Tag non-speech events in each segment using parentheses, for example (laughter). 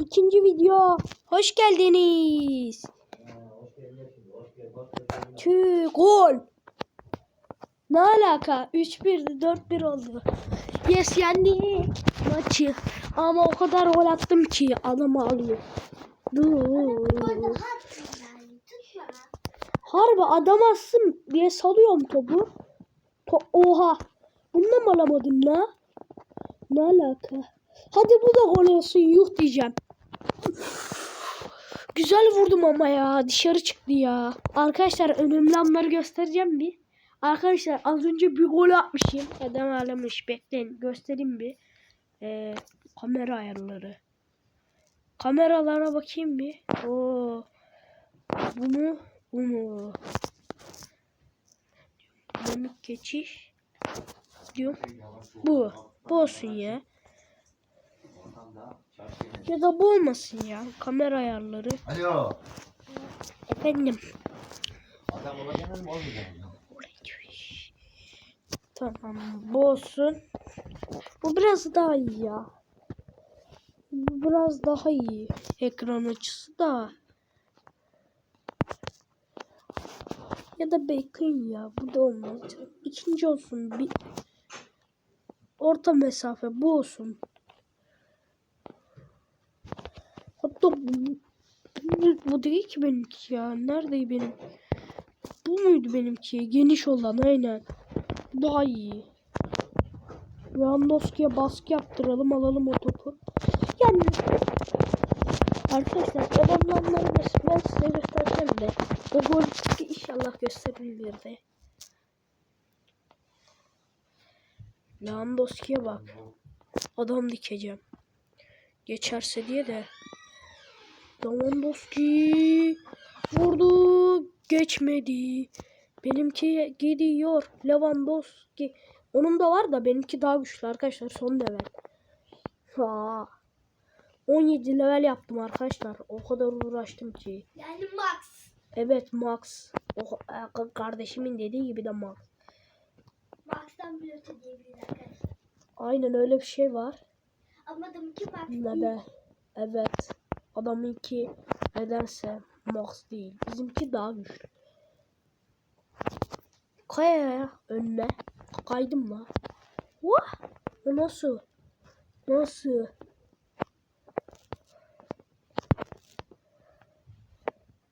İkinci video. Hoş geldiniz. Tüh gol. Ne alaka? 3-1 4-1 oldu. Yes yendi maçı. Ama o kadar gol attım ki adam ağlıyor. Harbi adam atsın diye salıyorum topu. To Oha. Bundan mı alamadın la? Ne alaka? Hadi bu da gol olsun yuh diyeceğim. Güzel vurdum ama ya. Dışarı çıktı ya. Arkadaşlar önemli anları göstereceğim bir. Arkadaşlar az önce bir gol atmışım. Adam ağlamış. Bekleyin göstereyim bir. Ee, kamera ayarları. Kameralara bakayım bir. Oo. Bu mu? Bu mu? Dönük geçiş. Diyor. Bu. Bu olsun ya. Ya da bu olmasın ya. Kamera ayarları. Alo. Efendim. Adam olacaksın mı? Tamam. Bu olsun. Bu biraz daha iyi ya. Bu biraz daha iyi. Ekran açısı da. Ya da bekleyin ya. Bu da olmaz. İkinci olsun. Bir orta mesafe bu olsun. Hatta bu, bu, bu değil ki benimki ya. Nerede benim? Bu muydu benimki? Geniş olan aynen. Daha iyi. Lewandowski'ye baskı yaptıralım alalım o topu. Yani arkadaşlar adamları ben size göstereceğim de o gol inşallah gösteririm bir de. Lewandowski'ye bak. Adam dikeceğim. Geçerse diye de. Lewandowski vurdu. Geçmedi. Benimki gidiyor. Lewandowski. Onun da var da benimki daha güçlü arkadaşlar. Son level. Ha. 17 level yaptım arkadaşlar. O kadar uğraştım ki. Yani Max. Evet Max. O, e, kardeşimin dediği gibi de Max. Max'tan bir öte diyebiliriz arkadaşlar. Aynen öyle bir şey var. Ama adamınki Max Ne değil. de. Evet. Adamınki nedense Max değil. Bizimki daha güçlü. Kayaya önüne. Kaydım mı? Vah! Nasıl? Nasıl?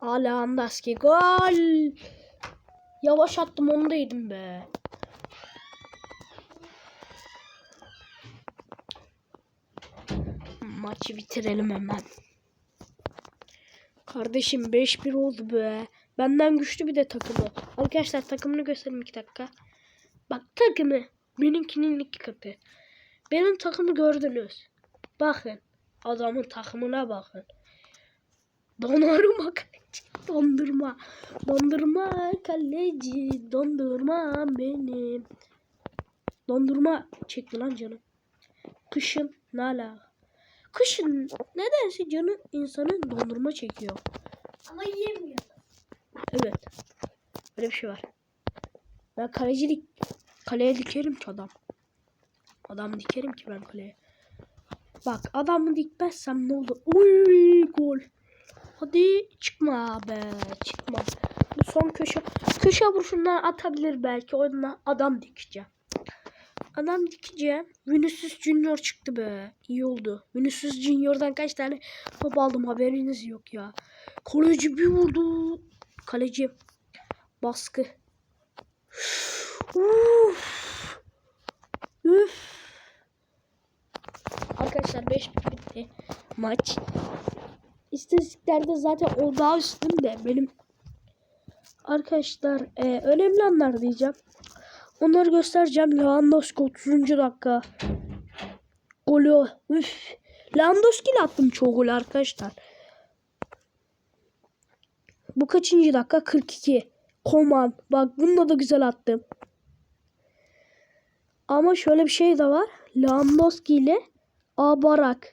Ala Andaski gol. Yavaş attım onu be. Maçı bitirelim hemen. Kardeşim 5-1 oldu be. Benden güçlü bir de takımı. Arkadaşlar takımını göstereyim 2 dakika. Bak takımı. Benimkinin iki katı. Benim takımı gördünüz. Bakın. Adamın takımına bakın. Dondurma (laughs) kaleci. Dondurma. Dondurma kaleci. Dondurma benim. Dondurma çekti lan canım. Kışın ne alaka? Kışın nedense canı insanın dondurma çekiyor. Ama yemiyor. Evet. Öyle bir şey var. Ben kalecilik kaleye dikerim ki adam. Adam dikerim ki ben kaleye. Bak adamı dikmezsem ne olur? Uy gol. Hadi çıkma be çıkma. Bu son köşe köşe vuruşundan atabilir belki. Onunla adam dikeceğim. Adam dikeceğim. Vinicius Junior çıktı be. İyi oldu. Vinicius Junior'dan kaç tane top aldım haberiniz yok ya. Kaleci bir vurdu. Kaleci baskı. Uf. Üf. Arkadaşlar 5 bitti maç. İstatistiklerde zaten o daha üstünde benim. Arkadaşlar e, önemli anlar diyeceğim. Onları göstereceğim. Lewandowski 30. dakika. Golü. Üf. Lewandowski ile attım çoğu gol arkadaşlar. Bu kaçıncı dakika? 42. Koman. Bak bununla da güzel attım. Ama şöyle bir şey de var. Lewandowski ile A Barak.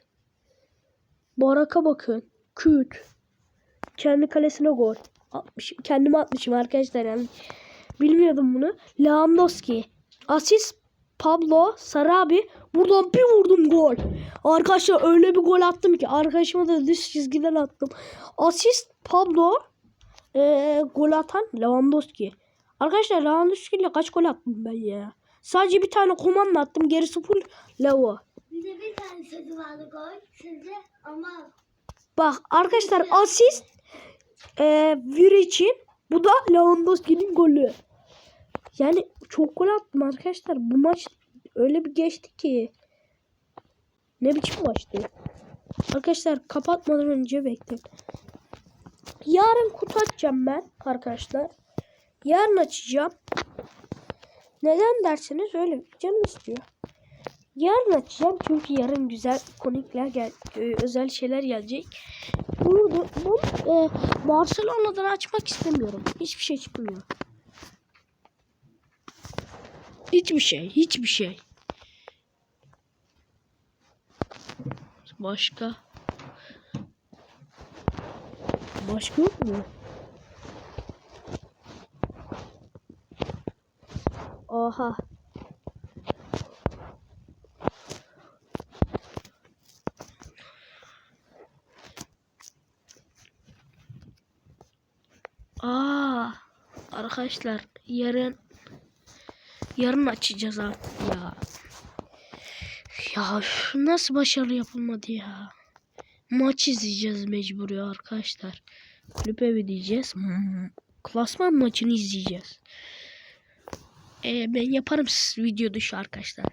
Barak'a bakın. Küt. Kendi kalesine gol. Atmışım. Kendime atmışım arkadaşlar yani. Bilmiyordum bunu. Lewandowski. Asist Pablo Sarı abi buradan bir vurdum gol. Arkadaşlar öyle bir gol attım ki arkadaşıma da düz çizgiden attım. Asist Pablo eee, gol atan Lewandowski. Arkadaşlar Lewandowski ile kaç gol attım ben ya. Sadece bir tane komanda attım. Gerisi full Levo. Bir de bir tane sözü vardı gol. Sizce ama Bak arkadaşlar asist eee Viri için bu da Lewandowski'nin golü. Yani çok gol attım arkadaşlar. Bu maç öyle bir geçti ki. Ne biçim maçtı. Arkadaşlar kapatmadan önce bekleyin. Yarın kutu açacağım ben arkadaşlar. Yarın açacağım. Neden derseniz öyle canım istiyor. Yarın açacağım çünkü yarın güzel konikler gel e, özel şeyler gelecek. Bunu, bunu e, Barcelona'dan açmak istemiyorum. Hiçbir şey çıkmıyor. Hiçbir şey, hiçbir şey. Başka? Başka yok mu? Oha. Arkadaşlar yarın yarın açacağız artık ya. Ya nasıl başarılı yapılmadı ya? Maç izleyeceğiz mecbur ya arkadaşlar. Kulüp evi diyeceğiz. Klasman maçını izleyeceğiz. Ee, ben yaparım video dışı arkadaşlar.